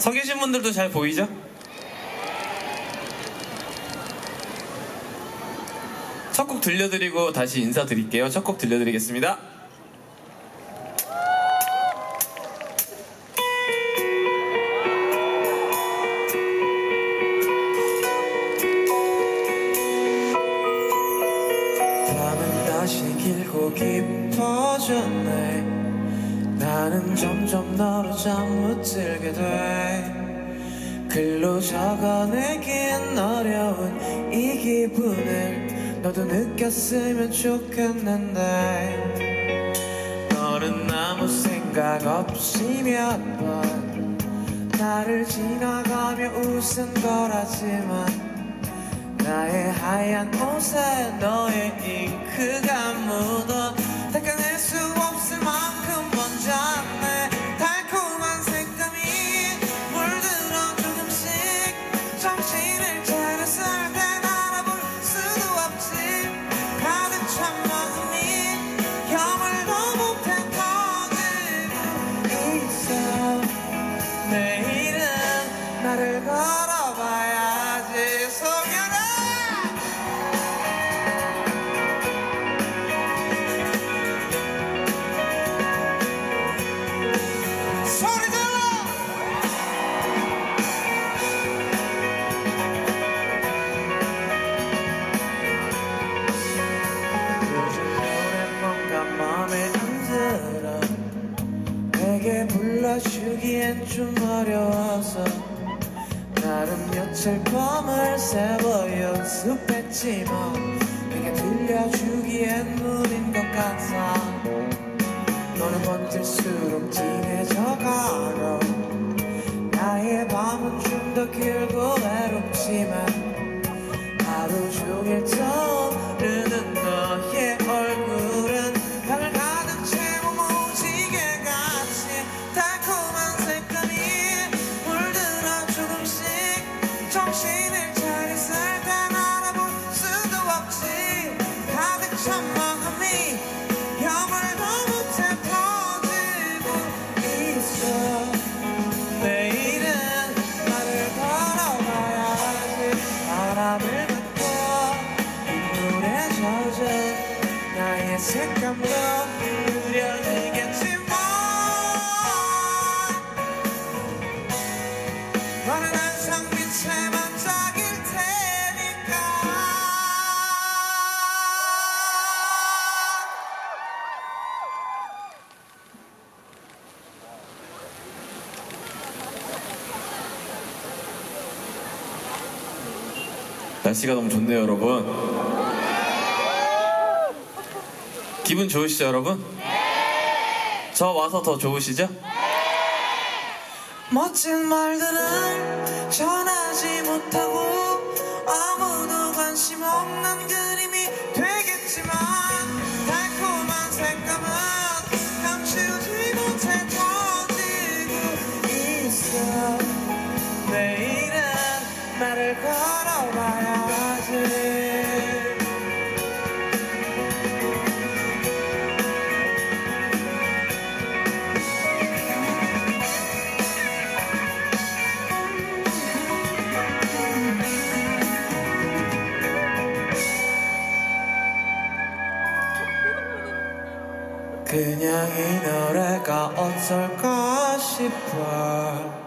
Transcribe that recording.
서 계신 분들도 잘 보이죠? 첫 곡 들려드리고 다시 인사드릴게요. 첫 곡 들려드리겠습니다. 밤은 다시 길고 깊어졌네 나는 점점 너로 잠못 들게 돼. 글로 적어내긴 어려운 이 기분을 너도 느꼈으면 좋겠는데. 너는 아무 생각 없이 몇번 나를 지나가며 웃은 거라지만 나의 하얀 옷에 너의 잉크가 묻어 나를 걸어봐야지. 소멸아 소리 질러. 요즘 노래 뭔가 맘에 안 들어 내게 불러주기엔 좀 어려워서 나름 며칠 밤을 새워 연습했지 뭐 내게 들려주기엔 무린 것 같아. 너는 번질수록 진해져가고 나의 밤은 좀 더 길고 외롭지만 하루 종일 떠오 정신을 차렸을 땐 알아볼 수도 없지. 가득 찬 마음이 영원도 못해 퍼지고 있어. 내일은 나를 걸어봐야지. 바람을 맞고 눈물에 젖은 나의 색감도 날씨가 너무 좋네요, 여러분. 기분 좋으시죠, 여러분? 저 와서 더 좋으시죠? 멋진 말들은 전하지 못하고 아무도 관심 없는 그림이 되겠지만 달콤한 색감은 감추지 못해 터지고 있어 내일은 나를 걸어봐야 그냥 이 노래가 어떨까 싶어